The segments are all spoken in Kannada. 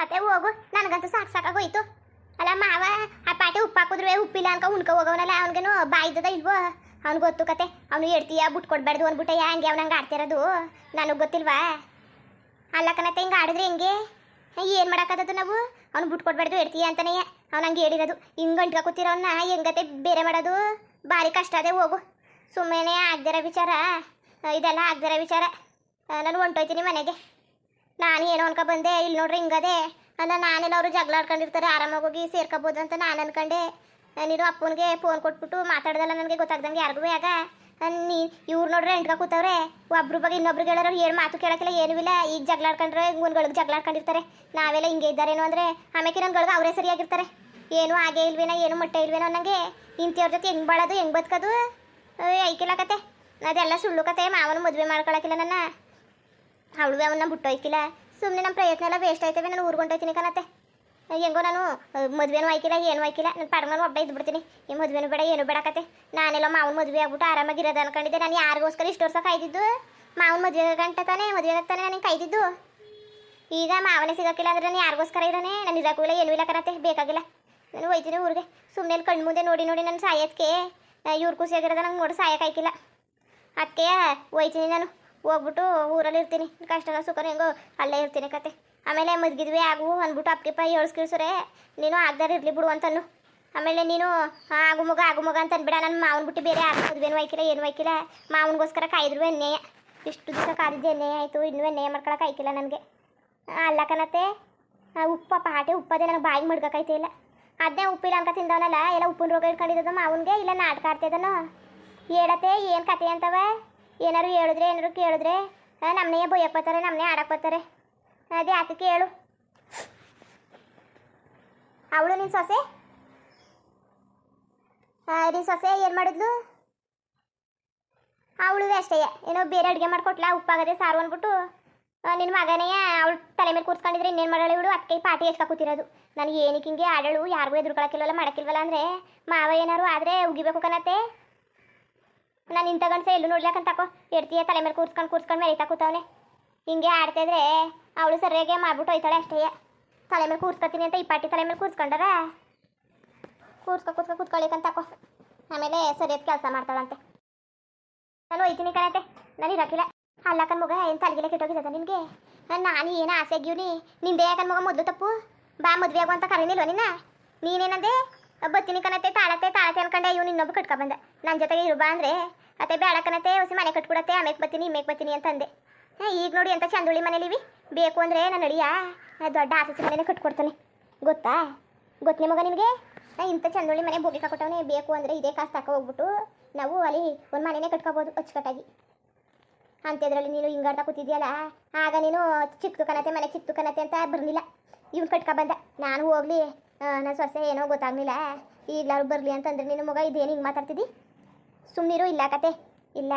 ಅತ್ತೆ ಹೋಗು. ನನಗಂತೂ ಸಾಕು ಸಾಕಾಗೋಯ್ತು. ಅಲ್ಲ, ಮಾವ, ಆ ಪಾಟಿ ಉಪ್ಪು ಹಾಕಿದ್ರು ಉಪ್ಪಿಲ್ಲ ಅನ್ಕ ಉಣ್ಕೊ ಹೋಗವನಲ್ಲ, ಅವ್ನಿಗೇನು ಬಾಯ್ದದ ಇಲ್ವೋ? ಅವ್ನಿಗೆ ಗೊತ್ತು ಕತೆ. ಅವನು ಹೇಳ್ತೀಯ ಬಿಟ್ಟು ಕೊಡ್ಬಾರ್ದು ಅಂದ್ಬಿಟ್ಟ ಹಂಗೆ ಅವ್ನಂಗೆ ಆಡ್ತಿರೋದು? ನನಗೆ ಗೊತ್ತಿಲ್ವಾ? ಅಲ್ಲ ಹಿಂಗೆ ಆಡಿದ್ರೆ ಹೆಂಗೆ? ಏನು ಮಾಡೋಕ್ಕದ್ದು ನಾವು? ಅವ್ನು ಬಿಟ್ಟು ಕೊಡ್ಬಾರ್ದು ಹೇಳ್ತೀಯ ಅಂತಾನೆ ಅವ್ನು ಹಂಗೆ ಹೇಳಿರೋದು. ಹಿಂಗೆ ಗಂಟ್ಕ ಕೂತಿರೋನ್ನ ಹೆಂಗತೆ ಬೇರೆ ಮಾಡೋದು? ಭಾರಿ ಕಷ್ಟ ಅದೇ, ಹೋಗು. ಸುಮ್ಮನೆ ಆಗ್ದಿರೋ ವಿಚಾರ. ಇದೆಲ್ಲ ಆಗ್ದಿರೋ ವಿಚಾರ. ನಾನು ಹೊಂಟೋಯ್ತೀನಿ ಮನೆಗೆ. ನಾನು ಏನೋ ಅನ್ಕೊ ಬಂದೆ ಇಲ್ಲಿ ನೋಡ್ರಿ ಹಿಂಗದೆ. ಅಲ್ಲ ನಾನೆಲ್ಲ ಅವರು ಜಗಳ ಆಡ್ಕೊಂಡಿರ್ತಾರೆ ಆರಾಮಾಗಿ ಹೋಗಿ ಸೇರ್ಕೋಬೋದು ಅಂತ ನಾನು ಅನ್ಕೊಂಡೆ. ನೀನು ಅಪ್ಪನಿಗೆ ಫೋನ್ ಕೊಟ್ಬಿಟ್ಟು ಮಾತಾಡ್ದಲ್ಲ ನನಗೆ ಗೊತ್ತಾಗ್ದಂಗೆ ಯಾರಿಗೂ ಆಗ ನೀ, ಇವ್ರು ನೋಡ್ರಿ ಎಂಟ್ಕ ಕೂತವ್ರೆ. ಒಬ್ರು ಬಗ್ಗೆ ಇನ್ನೊಬ್ರಿಗೆ ಹೇಳೋರು ಏನು ಮಾತು ಕೇಳಕ್ಕಿಲ್ಲ, ಏನೂ ಇಲ್ಲ. ಈಗ ಜಗಳ ಆಡ್ಕೊಂಡ್ರೆ ಗುನ್ಗಳಿಗೆ ಜಗಳ ಆಡ್ಕೊಂಡಿರ್ತಾರೆ ನಾವೆಲ್ಲ ಹಿಂಗೆ ಇದ್ದಾರೇನು ಅಂದರೆ ಆಮೇಲೆ ನನ್ಗಳಿಗೆ ಅವರೇ ಸರಿಯಾಗಿರ್ತಾರೆ. ಏನು ಹಾಗೆ ಇಲ್ವೇನೋ, ಏನು ಮೊಟ್ಟೆ ಇಲ್ವೇನೋ ನನಗೆ ಇಂಥವ್ರ ಜೊತೆ ಹೆಂಗೆ ಬಾಳೋದು, ಹೆಂಗೆ ಬದುಕೋದು? ಐಕಿಲ್ಲ ಕತೆ. ಅದೆಲ್ಲ ಸುಳ್ಳು ಕತೆ, ಮಾವನ ಮದುವೆ ಮಾಡ್ಕೊಳಕ್ಕಿಲ್ಲ ನನ್ನ. ಅವಳು ಅವನ್ನ ಬಿಟ್ಟೋಯ್ತಿಲ್ಲ ಸುಮ್ಮನೆ ನಮ್ಮ ಪ್ರಯತ್ನ ಎಲ್ಲ ವೇಸ್ಟ್ ಆಯ್ತವೆ, ನಾನು ಊರ್ಗೊಂಡೋಯ್ತೀನಿ ಕಣತ್ತೆ. ಹೆಂಗೋ ನಾನು ಮದುವೆನೂ ಆಯ್ಕಿಲ್ಲ, ಏನು ಆಯ್ಕಿಲ್ಲ. ನನ್ನ ಪಡಮನೂ ಒಬ್ಬ ಇದ್ಬಿಡ್ತೀನಿ. ಈ ಮದುವೆನೂ ಬೇಡ, ಏನು ಬೇಡಕತ್ತೆ ಕತೆ. ನಾನೆಲ್ಲ ಮಾವನ ಮದುವೆ ಆಗ್ಬಿಟ್ಟು ಆರಾಮಾಗಿರೋದು ಅನ್ಕೊಂಡಿದ್ದೆ. ನಾನು ಯಾರಿಗೋಸ್ಕರ ಇಷ್ಟು ವರ್ಷ ಕಾಯ್ದಿದ್ದು? ಮಾವನ ಮದುವೆ ಗಂಟ ತಾನೇ, ಮದುವೆ ತಾನೆ ನನಗೆ ಕಾಯ್ದಿದ್ದು? ಈಗ ಮಾವನೇ ಸಿಗೋಕ್ಕಿಲ್ಲ ಅಂದ್ರೆ ನಾನು ಯಾರಿಗೋಸ್ಕರ ಇರೋನೆ? ನಾನು ಇರೋಕ್ಕೂ ಇಲ್ಲ ಏನೂ ಇಲ್ಲ ಕರತ್ತೆ ಬೇಕಾಗಿಲ್ಲ. ನಾನು ಹೋಯ್ತೀನಿ ಊರಿಗೆ. ಸುಮ್ಮನೆ ಕಣ್ಣು ಮುಂದೆ ನೋಡಿ ನೋಡಿ ನನ್ನ ಸಾಯೋದಕ್ಕೆ ಇವ್ರು ಖುಷಿಯಾಗಿರೋದು ನಂಗೆ ನೋಡಿ ಸಾಯೋಕ್ಕಾಯ್ಕಿಲ್ಲ ಅದಕ್ಕೆ ಹೋಯ್ತೀನಿ ನಾನು. ಹೋಗ್ಬಿಟ್ಟು ಊರಲ್ಲಿ ಇರ್ತೀನಿ. ಕಷ್ಟ ಸುಖನ ಹೆಂಗೋ ಅಲ್ಲೇ ಇರ್ತೀನಿ ಕತೆ. ಆಮೇಲೆ ಮದ್ಗಿದ್ವಿ ಆಗು ಅಂದ್ಬಿಟ್ಟು ಅಪ್ಪಿಪ್ಪ ಏಳ್ಸ್ಕಿಳ್ಸರೆ ನೀನು ಆಗ್ದಾರ ಇರಲಿ ಬಿಡು ಅಂತನು ಆಮೇಲೆ ನೀನು ಆಗು ಮಗ ಆಗು ಮಗ ಅಂತ ಅನ್ಬಿಡ ನನ್ನ ಮಾವನ ಬಿಟ್ಟು ಬೇರೆ ಯಾರು ಏನು ವೈಕಿಲ್ಲ ಏನು ವೈಕಿಲ್ಲ ಮಾವನಿಗೋಸ್ಕರ ಕಾಯ್ದ್ರು ಅನ್ಯಾಯ ಇಷ್ಟು ದಿವಸ ಕಾದಿದ್ದೆ ಅನ್ಯಾಯ ಆಯಿತು, ಇನ್ನೂ ಅನ್ಯಾಯ ಮಾಡ್ಕೊಳಕ್ಕೆ ಆಯ್ಕಿಲ್ಲ ನನಗೆ. ಅಲ್ಲ ಕನತೆ ಉಪ್ಪ, ಪಾಟೆ, ಉಪ್ಪದೆ ನನಗೆ ಬಾಯಿಗೆ ಮಡ್ಕೈತೆ ಇಲ್ಲ. ಅದನ್ನೇ ಉಪ್ಪಿಲ್ಲ ಅಂತ ತಿಂದವನಲ್ಲ, ಎಲ್ಲ ಉಪ್ಪಿನ ರೋಗ ಇಟ್ಕೊಂಡಿದ್ದು ಮಾವನ್ಗೆ, ಇಲ್ಲ ನಾಟಕ ಆಡ್ತಿದ್ದನೋ? ಹೇಳತ್ತೆ ಏನು ಕತೆ ಅಂತವ? ಏನಾರು ಹೇಳಿದ್ರೆ ಏನಾರು ಕೇಳಿದ್ರೆ ನಮ್ಮನೆ ಬೊಯ್ಯಕ್ಕೋತಾರೆ ನಮ್ಮನೇ ಬರ್ತಾರೆ. ಅದೇ ಆತಕ್ಕೆ ಹೇಳು ಅವಳು ನಿನ್ನ ಸೊಸೆ? ನಿನ್ನ ಸೊಸೆ ಏನು ಮಾಡಿದ್ಲು? ಅವಳು ಅಷ್ಟೇ. ಏನೋ ಬೇರೆ ಅಡುಗೆ ಮಾಡ್ಕೊಟ್ಲಾ, ಉಪ್ಪಾಗದೆ ಸಾರು ಅಂದ್ಬಿಟ್ಟು. ನಿನ್ನ ಮಗನೇ, ಅವಳು ತಲೆ ಮೇಲೆ ಕೂರ್ಸ್ಕೊಂಡಿದ್ರೆ ಇನ್ನೇನು ಮಾಡೋಳು ಇವಳು? ಅದಕ್ಕೆ ಪಾಟಿ ಎಚ್ಕೊ ಕೂತಿರೋದು. ನನಗೆ ಏನಕ್ಕೆ ಹಿಂಗೆ ಆಡಳು, ಯಾರಿಗೂ ಎದುರ್ಕೊಳಕ್ಕಿಲ್ವಲ್ಲ ಮಾಡಕ್ಕಿಲ್ವಲ್ಲ ಅಂದರೆ, ಮಾವ ಏನಾರು ಆದರೆ ಉಗಿಬೇಕು ಕಣತ್ತೆ. ನಾನು ಇಂಥ ಗಂಡಸ ಎಲ್ಲೂ ನೋಡ್ಲಕ್ಕಂತ ತಕೋ ತಲೆ ಮೇಲೆ ಕೂರ್ಸ್ಕೊಂಡು ಕೂರ್ಸ್ಕೊಂಡು ಮೇಲೆ ಕೂತವನೆ. ಹಿಂಗೆ ಆಡ್ತಿದ್ರೆ ಅವಳು ಸರಿಯಾಗಿ ಮಾಡ್ಬಿಟ್ಟು ಹೋಯ್ತಾಳೆ ಅಷ್ಟೇ. ತಲೆ ಮೇಲೆ ಕೂರ್ಸ್ಕೊತೀನಿ ಅಂತ ಈ ಪಾಟಿ ತಲೆ ಮೇಲೆ ಕೂರ್ಸ್ಕೊಂಡಾರ? ಕೂರ್ಸ್ಕೊ ಕೂರ್ಸ್ಕೊ ಕೂತ್ಕೊಳ್ಳಿಕಂತ ತಕೋ. ಆಮೇಲೆ ಸರಿಯಾದ ಕೆಲಸ ಮಾಡ್ತಾಳಂತೆ. ನಾನು ಹೋಯ್ತೀನಿ ಕಣತೆ ನಾನು ಇರಕ್ಕಿಲ್ಲ ಅಲ್ಲ ಕಣ್ ಮಗ, ಏನು ತಲೆಗಿಲ್ಲ ಕೆಟ್ಟೋಗಿದ್ದ ನಿನಗೆ? ನಾನು ಏನು ಆಸೆ ಆಗ್ಯೂನಿ ನಿಂದೆ ಯಾಕನ್ ಮಗ, ಮೊದಲು ತಪ್ಪು? ಬಾ ಮದುವೆ ಆಗುವಂತ ಕರೀನಿಲ್ವ ನಿನ್ನ? ನೀನೇನಂದೆ? ಬತ್ತೀನಿ ಕಣತೆ ತಾಳತ್ತೆ ತಾಳತ್ತೆ ಅನ್ಕೊಂಡೆ ಇವ್ನು ಇನ್ನೊಬ್ಬ ಕಟ್ಕೊ ಬಂದೆ. ನನ್ನ ಜೊತೆಗೆ ಇರು ಅಂದರೆ. ಅತ್ತೆ ಬೇಡ ಕಣತೆ, ಹೊಸ ಮನೆ ಕಟ್ಬಿಡತ್ತೆ ಆಮೇಲೆ ಬರ್ತೀನಿ ಇಮೇಕ್ ಬರ್ತೀನಿ ಅಂತ ಅಂದೆ ಈಗ ನೋಡಿ ಅಂತ ಚಂದುಳಿ ಮನೇಲಿವಿ ಬೇಕು ಅಂದರೆ ನಾನು ಅಳಿಯ ದೊಡ್ಡ ಆಫೀಸ್ ಮನೆನೇ ಕಟ್ಕೊಡ್ತಾನೆ. ಗೊತ್ತಾ? ಗೊತ್ತನೇ ಮಗ ನಿನಗೆ ಇಂಥ ಚಂದುಳಿ ಮನೆ ಭೂಮಿ ಕಟ್ಕೊಟ್ಟವನೇ ಬೇಕು ಅಂದರೆ ಇದೇ ಕಾಸು ತಕ ಹೋಗ್ಬಿಟ್ಟು ನಾವು ಅಲ್ಲಿ ಒಂದು ಮನೆನೇ ಕಟ್ಕೋಬೋದು ಅಚ್ಚುಕಟ್ಟಾಗಿ. ಅಂಥದ್ರಲ್ಲಿ ನೀನು ಹಿಂಗಾಡ್ತಾ ಕೂತಿದ್ಯಲ್ಲ, ಆಗ ನೀನು ಚಿಕ್ಕ ಕನತೆ ಮನೆ ಚಿಕ್ಕ ಕನತೆ ಅಂತ ಬರಲಿಲ್ಲ. ಇವ್ನು ಕಟ್ಕೊ ಬಂದ. ನಾನು ಹೋಗ್ಲಿ. ನನ್ನ ಸೊಸೆ ಏನೋ ಗೊತ್ತಾಗ್ಲಿಲ್ಲ. ಈಗಲಾರು ಬರಲಿ ಅಂತಂದ್ರೆ ನಿನ್ನ ಮಗ ಇದೇನು ಹಿಂಗೆ ಮಾತಾಡ್ತಿದ್ದಿ? ಸುಮ್ಮನಿರು ಇಲ್ಲ ಕತೆ. ಇಲ್ಲ,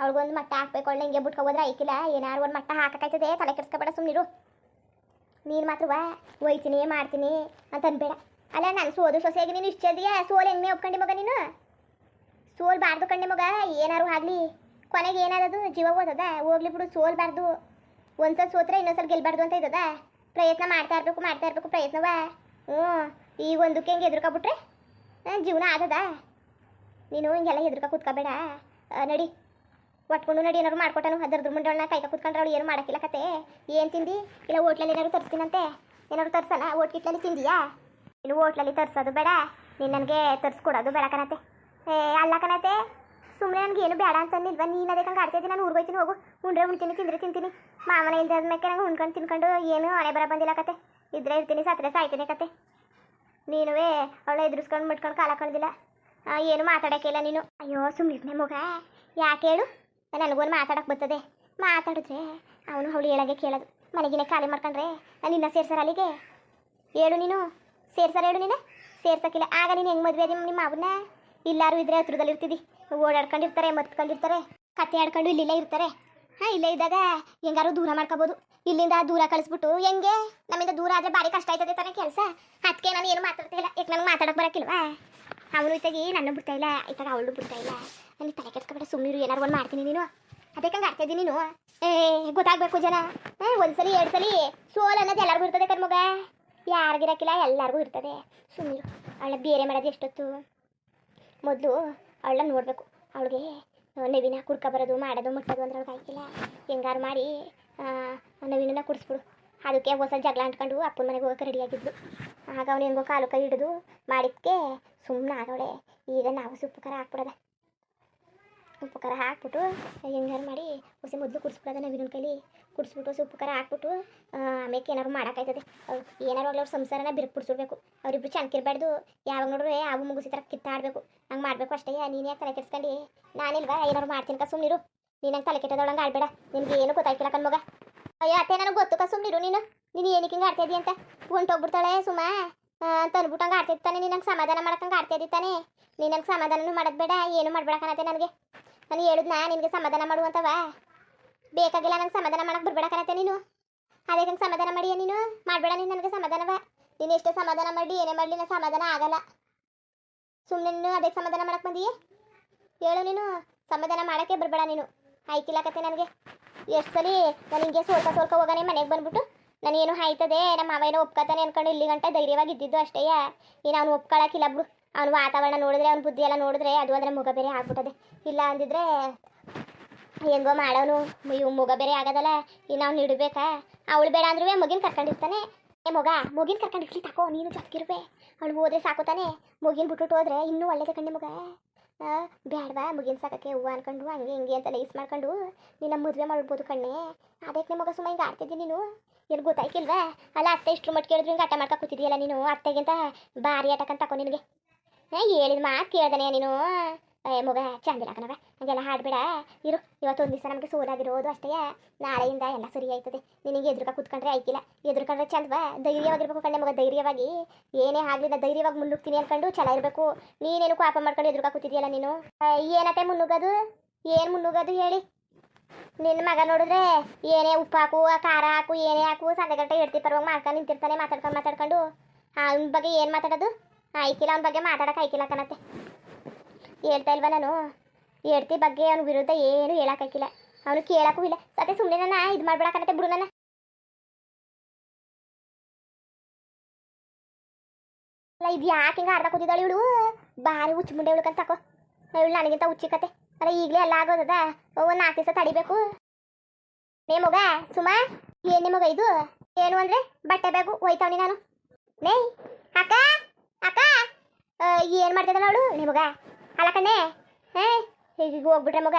ಅವ್ಳಿಗೊಂದು ಮಟ್ಟ ಹಾಕ್ಬೇಕು ಒಳ್ಳೆ ಹಿಂಗೆ ಬಿಟ್ಕೊ ಹೋದ್ರೆ ಐಕಿಲ್ಲ ಏನಾರು ಒಂದು ಮಟ್ಟ ಹಾಕಕ್ಕಾಯ್ತದೆ, ತಲೆ ಕೆಡ್ಸ್ಕೊಬೇಡ ಸುಮ್ಮನಿರು ನೀನು ಮಾತ್ರವಾ? ಒಯ್ತೀನಿ ಮಾಡ್ತೀನಿ ಅಂತ ಅನ್ಬೇಡ. ಅಲ್ಲ, ನಾನು ಸೋದು ಸೊಸೆಯಾಗಿ ನೀನು ಇಷ್ಟು ಚೆಲ್ದಿಯ ಸೋಲ್ ಹೆಂಗೆ ಒಪ್ಕೊಂಡಿ ಮಗ ನೀನು? ಸೋಲ್ಬಾರ್ದು ಕಣ್ಣೆ ಮಗ, ಏನಾರು ಆಗಲಿ. ಕೊನೆಗೆ ಏನಾದದು? ಜೀವ ಓದದ ಹೋಗ್ಲಿ ಬಿಡು ಸೋಲ್ಬಾರ್ದು ಒಂದ್ಸಲ ಸೋತ್ರೆ ಇನ್ನೊಂದ್ಸಲ ಗೆಲ್ಬಾರ್ದು ಅಂತ ಇದ್ದದ? ಪ್ರಯತ್ನ ಮಾಡ್ತಾ ಇರಬೇಕು ಮಾಡ್ತಾ ಇರಬೇಕು ಪ್ರಯತ್ನವ? ಹ್ಞೂ ಈ ಒಂದಕ್ಕೆ ಹೆಂಗೆ ಹೆದರ್ಕೊಬಿಟ್ರೆ? ಜೀವನ ಆದದ ನೀನು ಹಿಂಗೆಲ್ಲ ಹೆದರ್ಕ ಕೂತ್ಕೋಬೇಡ. ನಡಿ. ಒಟ್ಕೊಂಡು ನಡಿ ಏನಾರು ಮಾಡ್ಕೊಟ್ಟನು. ಅದರದ್ರ ಮುಂಡಳನ್ನ ಕೈಕ ಕೂತ್ಕೊಂಡ್ರೆ ಅವಳು ಏನು ಮಾಡೋಕ್ಕಿಲ್ಲ ಕತೆ. ಏನು ತಿಂದಿ? ಇಲ್ಲ, ಹೋಟ್ಲಲ್ಲಿ ಏನಾದ್ರು ತರಿಸ್ತೀನಂತೆ. ಏನಾದ್ರು ತರ್ಸಲ್ಲ? ಓಟ್ ಕಿಟ್ಲಲ್ಲಿ ತಿಂದಿಯಾ? ನೀನು ಹೋಟ್ಲಲ್ಲಿ ತರ್ಸೋದು ಬೇಡ. ನೀನು ನನಗೆ ತರಿಸ್ಕೊಡೋದು ಬೇಡ ಕಣತೆ. ಏ, ಅಲ್ಲ ಕಣತೆ. ಸುಮ್ಮನೆ ನನಗೆ ಏನು ಬೇಡ ಅಂತ ನಿಲ್ವ ನೀನು ಅದಕ್ಕೆ ಹಂಗೆ ನಾನು ನಾನು ಊರ್ಗೋಯ್ತೀನಿ ಹೋಗು. ಉಂಡ್ರೆ ಉಣ್ತೀನಿ, ತಿಂದ್ರೆ ತಿಂತೀನಿ. ಮಾಮನ ಇಲ್ಲದ ಆದ್ಮೇಲೆ ನಂಗೆ ಉಣ್ಕೊಂಡು ತಿನ್ಕೊಂಡು ಏನು ಹಣೆ ಬರ ಬಂದಿಲ್ಲ ಕತೆ. ಇದ್ರೆ ಇರ್ತೀನಿ ಸತ್ರೆ ಸಾಯ್ತೀನಿ ಕತೆ. ನೀನುವೇ ಅವಳ ಎದುರಿಸ್ಕೊಂಡು ಮುಟ್ಕೊಂಡು ಕಾಲ ಕಳ್ದಿಲ್ಲ. ಏನು ಮಾತಾಡೋಕ್ಕಿಲ್ಲ ನೀನು. ಅಯ್ಯೋ ಸುಮ್ಮನೆ ಮಗ. ಯಾಕೆ ಹೇಳು? ನನಗೊಂದು ಮಾತಾಡಕ್ಕೆ ಬರ್ತದೆ. ಮಾತಾಡಿದ್ರೆ ಅವನು ಅವಳು ಹೇಳಗೆ ಕೇಳೋದು. ಮನೆಗಿನ ಖಾಲಿ ಮಾಡ್ಕೊಂಡ್ರೆ ನಿನ್ನ ಸೇರ್ಸಾರ ಅಲ್ಲಿಗೆ? ಹೇಳು ನೀನು. ಸೇರ್ಸಾರ ಹೇಳು ನೀನು. ಸೇರ್ಸಕ್ಕಿಲ್ಲ ಆಗ ನೀನು ಹೆಂಗೆ ಮದುವೆ ನಿಮ್ಮ ನಿಮ್ಮ ಅವನ್ನ ಇಲ್ಲಾರು ಇದ್ರೆ ಹತ್ರದಲ್ಲಿ ಇರ್ತಿದ್ದಿ ಓಡಾಡ್ಕೊಂಡಿರ್ತಾರೆ ಮತ್ಕೊಂಡಿರ್ತಾರೆ ಕತೆ ಆಡ್ಕೊಂಡು ಇಲ್ಲೇ ಇರ್ತಾರೆ. ಹಾಂ, ಇಲ್ಲೇ ಇದ್ದಾಗ ಹೆಂಗಾರು ದೂರ ಮಾಡ್ಕೋಬೋದು. ಇಲ್ಲಿಂದ ದೂರ ಕಳಿಸ್ಬಿಟ್ಟು ಹೆಂಗೆ? ನಮ್ಮಿಂದ ದೂರ ಆದರೆ ಭಾರಿ ಕಷ್ಟ ಆಯ್ತದೆ ತಾನೇ ಕೆಲಸ. ಅದಕ್ಕೆ ನಾನು ಏನು ಮಾತಾಡ್ತಾ ಇಲ್ಲ. ಯಾಕೆ ನನಗೆ ಮಾತಾಡೋಕೆ ಬರೋಕ್ಕಿಲ್ವಾ ಅವನು ಇತ್ತಾಗಿ ನನ್ನ ಬಿಡ್ತಾ ಇಲ್ಲ ಇತ್ತಾಗ ಅವಳು ಬಿಡ್ತಾ ಇಲ್ಲ. ನನಗೆ ತಲೆ ಕೆಡ್ಸ್ಕೊಬೇಡ ಸುಮ್ಮನೆ ಏನಾರು ಒಂದು ಮಾಡ್ತೀನಿ ನೀನು. ಅದಕ್ಕಂಗೆ ಆಡ್ತಾ ನೀನು? ಏ ಗೊತ್ತಾಗ್ಬೇಕು ಜನ. ಏ, ಒಂದ್ಸಲಿ ಎರಡು ಸಲ ಸೋಲ್ ಅನ್ನೋದು ಎಲ್ಲರಿಗೂ ಇರ್ತದೆ ಕರ್ಮಗ ಯಾರಿಗಿರಕ್ಕಿಲ್ಲ ಎಲ್ಲರಿಗೂ ಇರ್ತದೆ. ಸುಮ್ಮನೆ ಅವಳ ಬೇರೆ ಮಾಡೋದು ಎಷ್ಟೊತ್ತು? ಮೊದಲು ಅವಳನ್ನ ನೋಡಬೇಕು. ಅವಳಿಗೆ ನವೀನ ಕುಡ್ಕ ಬರೋದು ಮಾಡೋದು ಮುಟ್ಟೋದು ಅಂದ್ರೆ ಅವ್ಳಿಗೆ ಆಯ್ತಿಲ್ಲ. ಹೆಂಗಾರು ಮಾಡಿ ನವೀನನ್ನ ಕುಡಿಸ್ಬಿಡು. ಅದಕ್ಕೆ ಹೊಸ ಜಗಳ ಅಂಟ್ಕೊಂಡು ಅಪ್ಪನ ಮನೆಗೆ ಹೋಗಕ್ಕೆ ರೆಡಿಯಾಗಿದ್ಲು ಆಗ ಅವನು ಹೆಂಗೋ ಕಾಲು ಕೈ ಹಿಡಿದು ಮಾಡಿದ್ಕೆ ಸುಮ್ಮನೆ ಆಗವಳೆ ಈಗ ನಾವು ಸೊಪ್ಪು ಖಾರ ಹಾಕ್ಬಿಡೋದ. ಉಪ್ಪು ಹಾಕ್ಬಿಟ್ಟು ಹೆಂಗಾರು ಮಾಡಿ ಹೊಸ ಮೊದಲು ಕುಡಿಸ್ಬಿಡೋದ ನವೀನ ಕೈಲಿ. ಕುಡಿಸ್ಬಿಟ್ಟು ಸೊಪ್ಪು ಖಾರ ಹಾಕ್ಬಿಟ್ಟು ಆಮೇಲೆ ಏನಾದ್ರು ಮಾಡೋಕ್ಕಾಯ್ತದೆ. ಏನಾರು ಅವ್ರ ಸಂಸಾರನ ಬಿರುಕು ಬಿಡಿಸ್ಬಿಡ್ಬೇಕು. ಅವರಿಬ್ರು ಚನ್ಕಿರ್ಬಾರ್ದು ಯಾವಾಗ ನೋಡ್ರೆ ಅವು ಮುಗಿಸಿ ಥರ ಕಿತ್ತಾಡಬೇಕು. ಹಂಗೆ ಮಾಡಬೇಕು ಅಷ್ಟೇ. ನೀನು ಯಾಕೆ ತಲೆ ಕೆಡ್ಸ್ಕೊಂಡು? ನಾನಿಲ್ವಾ? ಏನಾರು ಮಾಡ್ತೀನಿ ಸುಮ್ಮನಿರು ನೀನಂಗೆ ತಲೆ ಕೆಟ್ಟದೊಳಂಗೆ ಆಡಬೇಡ. ನಿಮಗೆ ಏನು ಗೊತ್ತಾಯ್ತಿಲ್ಲ ಕಣ್ಮಗ. ಅಯ್ಯೋ, ಅತ್ತೆ, ನನಗೆ ಗೊತ್ತು ಸುಮ್ಮನಿರು ನೀನು. ನೀನು ಏನಕ್ಕೆ ಹಿಂಗೆ ಆಡ್ತಾ ಇದೀಯ ಅಂತ? ಹೊಂಟೋಗ್ಬಿಡ್ತಾಳೆ ಸುಮ್ಮ ಅಂತ ಅಂದ್ಬಿಟ್ಟು ಹಂಗೆ ಆಡ್ತಿರ್ತಾನೆ ನೀನು, ನಂಗೆ ಸಮಾಧಾನ ಮಾಡಕ್ಕಂಗೆ ಆಡ್ತಾ ಇದ್ದಾನೆ. ನೀನು ನಂಗೆ ಸಮಾಧಾನನೂ ಮಾಡೋದು ಬೇಡ, ಏನು ಮಾಡ್ಬೇಡ ಕಣತೆ ನನಗೆ. ನಾನು ಹೇಳಿದ್ನಾ, ನಿನಗೆ ಸಮಾಧಾನ ಮಾಡುವಂತವ ಬೇಕಾಗಿಲ್ಲ, ನಂಗೆ ಸಮಾಧಾನ ಮಾಡಕ್ಕೆ ಬರ್ಬೇಡ ಕಣತೆ ನೀನು. ಅದೇ ನಂಗೆ ಸಮಾಧಾನ ಮಾಡಿಯ ನೀನು? ಮಾಡಬೇಡ ನೀನು ನನಗೆ ಸಮಾಧಾನವ. ನೀನು ಎಷ್ಟೇ ಸಮಾಧಾನ ಮಾಡಿ ಏನೇ ಮಾಡಲಿ ನಾನು ಸಮಾಧಾನ ಆಗಲ್ಲ. ಸುಮ್ಮನೆ ನೀನು ಅದಕ್ಕೆ ಸಮಾಧಾನ ಮಾಡಕ್ಕೆ ಬಂದೀಯ? ಹೇಳು ನೀನು, ಸಮಾಧಾನ ಮಾಡೋಕ್ಕೆ ಬರಬೇಡ ನೀನು. ಆಯ್ತಿಲ್ಲ ಕತೆ ನನಗೆ. ಎಷ್ಟು ಸಲ ನಾನು ಹಿಂಗೆ ಸೋಲ್ಕ ಸೋಲ್ಕ ಹೋಗಾನೆ ಮನೆಗೆ ಬಂದ್ಬಿಟ್ಟು ನಾನು ಏನು ಹಾಯ್ತದೆ? ನಮ್ಮ ಮಾವ ಏನೋ ಒಪ್ಕೊತಾನೆ ಅನ್ಕೊಂಡು ಇಲ್ಲಿ ಗಂಟ ಧೈರ್ಯವಾಗಿ ಇದ್ದಿದ್ದು ಅಷ್ಟೇ ಏನು ಅವ್ನು ಒಪ್ಕೊಳಕ್ಕಿಲ್ಲ ಬಿಡು. ಅವ್ನು ವಾತಾವರಣ ನೋಡಿದ್ರೆ, ಅವ್ನ ಬುದ್ಧಿ ಎಲ್ಲ ನೋಡಿದ್ರೆ ಅದು ಅದರ ಮುಗ ಬೇರೆ ಆಗ್ಬಿಟ್ಟದೆ. ಇಲ್ಲ ಅಂದಿದ್ರೆ, ಹೆಂಗೋ ಮಾಡೋನು? ಇವ್ ಮುಗ ಬೇರೆ ಆಗೋದಲ್ಲ, ಇನ್ನು ಅವ್ನು ಇಡಬೇಕಾ ಅವಳು ಬೇಡ ಅಂದ್ರೂ ಮಗಿನ ಕರ್ಕೊಂಡಿರ್ತಾನೆ. ಏ ಮಗ, ಮಗಿನ ಕರ್ಕೊಂಡಿರ್ಲಿ, ತಕೋ, ನೀನು ಜೊತೆಗಿರ್ಬೇ ಅವಳು ಹೋದ್ರೆ ಸಾಕೋತಾನೆ ಮುಗಿನ ಮಗಿನ ಬಿಟ್ಬಿಟ್ಟು ಹೋದ್ರೆ ಇನ್ನೂ ಒಳ್ಳೇದೇ ಕಣ್ಣೆ ಮಗ. ಆ, ಬ್ಯಾಡ್ವಾ ಮುಗಿನ ಸಾಕಕ್ಕೆ ಹೂವು ಅನ್ಕೊಂಡು ಹಂಗೆ ಹಿಂಗೆ ಅಂತ ಲೈಸ್ ಮಾಡ್ಕೊಂಡು ನಿನ್ನ ಮದುವೆ ಮಾಡ್ಬೋದು ಕಣ್ಣೆ. ಅದಕ್ಕೆ ಮಗ ಸುಮ್ಮ ಹಿಂಗೆ ಆಡ್ತಿದ್ದಿ ನೀನು? ಏನು ಗೊತ್ತಾಯ್ಕಿಲ್ವಾ? ಅಲ್ಲ ಅತ್ತೆ ಇಷ್ಟು ಮಟ್ಟ ಕೇಳಿದ್ರು ಹಿಂಗೆ ಆಟ ಮಾಡ್ಕೊ ಕೂತಿದ್ಯಲ್ಲ ನೀನು ಅತ್ತೆಗಿಂತ ಭಾರಿ ಆಟಕ್ಕಂತ ತಕೊ ನಿನಗೆ. ಏ ಹೇಳಿದ ಮಾತು ಕೇಳ್ದಾನೆ ನೀನು? ಏ, ಮಗ ಚಂದಿಲ್ಲ ಕಣವ ಹಂಗೆಲ್ಲ ಹಾಡ್ಬೇಡ. ಇರು ಇವತ್ತೊಂದು ದಿವಸ ನಮಗೆ ಸೋಲಾಗಿರೋದು ಅಷ್ಟೇ. ನಾಳೆಯಿಂದ ಎಲ್ಲ ಸರಿ ಆಯ್ತದೆ. ನಿನಗೆ ಎದುರುಕ ಕೂತ್ಕೊಂಡ್ರೆ ಆಯ್ತಿಲ್ಲ. ಎದುರ್ಕೊಂಡ್ರೆ ಚಂದವ, ಧೈರ್ಯವಾಗಿರ್ಬೇಕು ಕಣ್ಣೆ ಮಗ, ಧೈರ್ಯವಾಗಿ. ಏನೇ ಆಗಲಿ ಧೈರ್ಯವಾಗಿ ಮುನ್ನುಗ್ತೀನಿ ಅನ್ಕೊಂಡು ಚಲ ಇರಬೇಕು. ನೀನೇನು ಪಾಪ ಮಾಡ್ಕೊಂಡು ಎದುರುಕ ಕೂತಿದ್ಯಲ್ಲ ನೀನು? ಏನತ್ತೆ ಮುನ್ನುಗ್ಗೋದು ಏನು ಮುನ್ನುಗ್ಗೋದು ಹೇಳಿ? ನಿನ್ನ ಮಗ ನೋಡಿದ್ರೆ ಏನೇ ಉಪ್ಪು ಹಾಕು ಖಾರ ಹಾಕು, ಏನೇ ಹಾಕು, ಸಂದೆಗಂಟೆ ಇಡ್ತಿ ಪರವಾಗಿ ಮಾಡ್ಕೊಂಡು ನಿಂತಿರ್ತಾನೆ ಮಾತಾಡ್ಕೊಂಡು. ಮಾತಾಡ್ಕೊಂಡು ಅವ್ನ ಬಗ್ಗೆ ಏನು ಮಾತಾಡೋದು? ಆಯ್ಕಿಲ್ಲ, ಅವ್ನ ಬಗ್ಗೆ ಮಾತಾಡಕ್ಕೆ ಆಯ್ಕಿಲ್ಲ ಕಣತ್ತೆ. ಹೇಳ್ತಾ ಇಲ್ವಾ ನಾನು? ಹೆಡ್ತಿ ಬಗ್ಗೆ ಅವನ ವಿರುದ್ಧ ಏನು ಹೇಳಕ್ಕಾಗಿಲ್ಲ ಅವನು ಕೇಳಕ್ಕೂ ಇಲ್ಲ. ಸತೆ ಸುಮ್ಮನೆ ನನ್ನ ಇದು ಮಾಡ್ಬಿಡಕತ್ತೆ ಬಿಡು ನನ್ನ. ಅಲ್ಲ, ಇದು ಯಾಕೆ ಹಿಂಗೆ ಆಡ್ತಾ ಕೂತಿದ್ದಾಳೆ ಇವಳು? ಬಾರಿ ಹುಚ್ಚು ಮುಂಡೆ ಇವಳು ಕಂತಾಕೋ. ಇವಳು ನನಗಿಂತ ಹುಚ್ಚಿಕತೆ ಅಲ್ಲ, ಈಗಲೇ ಎಲ್ಲ ಆಗೋದದ? ಒಂದು ನಾಲ್ಕು ದಿವಸ ತಡಿಬೇಕು? ನೇ ಮಗ, ಸುಮಾ, ಏನೇ ಮಗ ಇದು? ಏನು ಅಂದ್ರೆ ಬಟ್ಟೆ ಬೇಕು ಹೋಯ್ತಾವನಿ ನಾನು. ನೇ, ಅಕ್ಕ ಅಕ್ಕ ಏನು ಮಾಡ್ತಿದ್ದಾಳೆ ಅವಳು? ನಿಮಗ ಮಗ ಅಲ್ಲ ಕಣ್ಣೆ? ಹೇ ಈಗ ಹೋಗ್ಬಿಟ್ರೆ ಮಗ,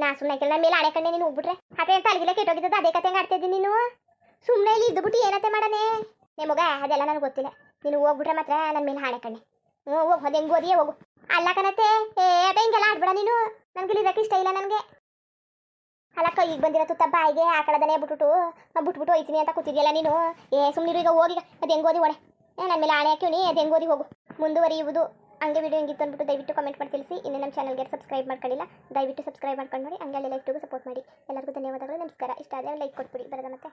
ನಾ ಸುಮ್ಮನೆ ಕೇಳ ನನ್ನ ಮೇಲೆ ಆಣೆ ಕಣ್ಣೆ ನೀನು ಹೋಗ್ಬಿಟ್ರೆ. ಅದೇ ಅಂತ ಅಲ್ಲಿಗೆಲ್ಲ ಕೆಟ್ಟೋಗಿದ್ದದ ಅದೇ ಕತೆ ಆಡ್ತಿದ್ದೀನಿ ನೀನು? ಸುಮ್ಮನೆ ಇಲ್ಲಿ ಇದ್ದುಬಿಟ್ಟು ಏನತ್ತೆ ಮಾಡನೆ? ನೇ ಮಗ, ಅದೆಲ್ಲ ನನಗೆ ಗೊತ್ತಿಲ್ಲ. ನೀನು ಹೋಗ್ಬಿಟ್ರೆ ಮಾತ್ರ ನನ್ನ ಮೇಲೆ ಹಾಣೆ ಕಣ್ಣೆ. ಹ್ಞೂ, ಹೋಗು ಅದು ಹೆಂಗೆ ಓದಿಯೇ ಹೋಗು. ಅಲ್ಲ ಕಣತ್ತೆ, ಏ, ಅದೇ ಹಿಂಗೆಲ್ಲ ಆಡ್ಬೇಡ ನೀನು. ನನಗೆ ಇರೋಕ್ಕೆ ಇಷ್ಟ ಇಲ್ಲ ನನಗೆ. ಅಲ್ಲ ಕೈಗೆ ಬಂದಿರೋ ತುತ್ತ ಬಾಯಿಗೆ ಹಾಕೊಳ್ಳೋದನ್ನೇ ಬಿಟ್ಬಿಟ್ಟು ನಾ ಬಿಟ್ಬಿಟ್ಟು ಹೋಯ್ತೀನಿ ಅಂತ ಕೂತಿದ್ಯಲ್ಲ ನೀನು? ಏ ಸುಮ್ಮನಿರು ಈಗ ಹೋಗಿ ಅದು ಹೆಂಗೆ ಓದಿ ಒಡೆ ಏ ನನ್ನ ಮೇಲೆ ಆಣೆ ಹಾಕಿವ್ನಿ ಅದು ಹೆಂಗೆ ಓದಿ, ಹೋಗು. ಮುಂದುವರಿಯುವುದು. ಹಂಗೆ ವಿಡಿಯೋ ಹೆಂಗಿತ್ತು ಅಂದ್ಬಿಟ್ಟು ದಯವಿಟ್ಟು ಕಮೆಂಟ್ ಮಾಡಿ ತಿಳಿಸಿ. ಇನ್ನು ನಮ್ಮ ಚಾನಲ್ಗೆ ಸಬ್ಸ್ಕ್ರೈಬ್ ಮಾಡ್ಕೊಂಡಿಲ್ಲ, ದಯವಿಟ್ಟು ಸಬ್ಸ್ಕ್ರೈಬ್ ಮಾಡ್ಕೊಂಡು ನೋಡಿ. ಹಂಗೆ ಲೈಕ್ಟಿಗೂ ಸಪೋರ್ಟ್ ಮಾಡಿ. ಎಲ್ಲರಿಗೂ ಧನ್ಯವಾದಗಳು, ನಮಸ್ಕಾರ. ಇಷ್ಟ ಆದರೆ ಲೈಕ್ ಕೊಟ್ಬಿಡಿ. ಬರೋದ ಮತ್ತೆ.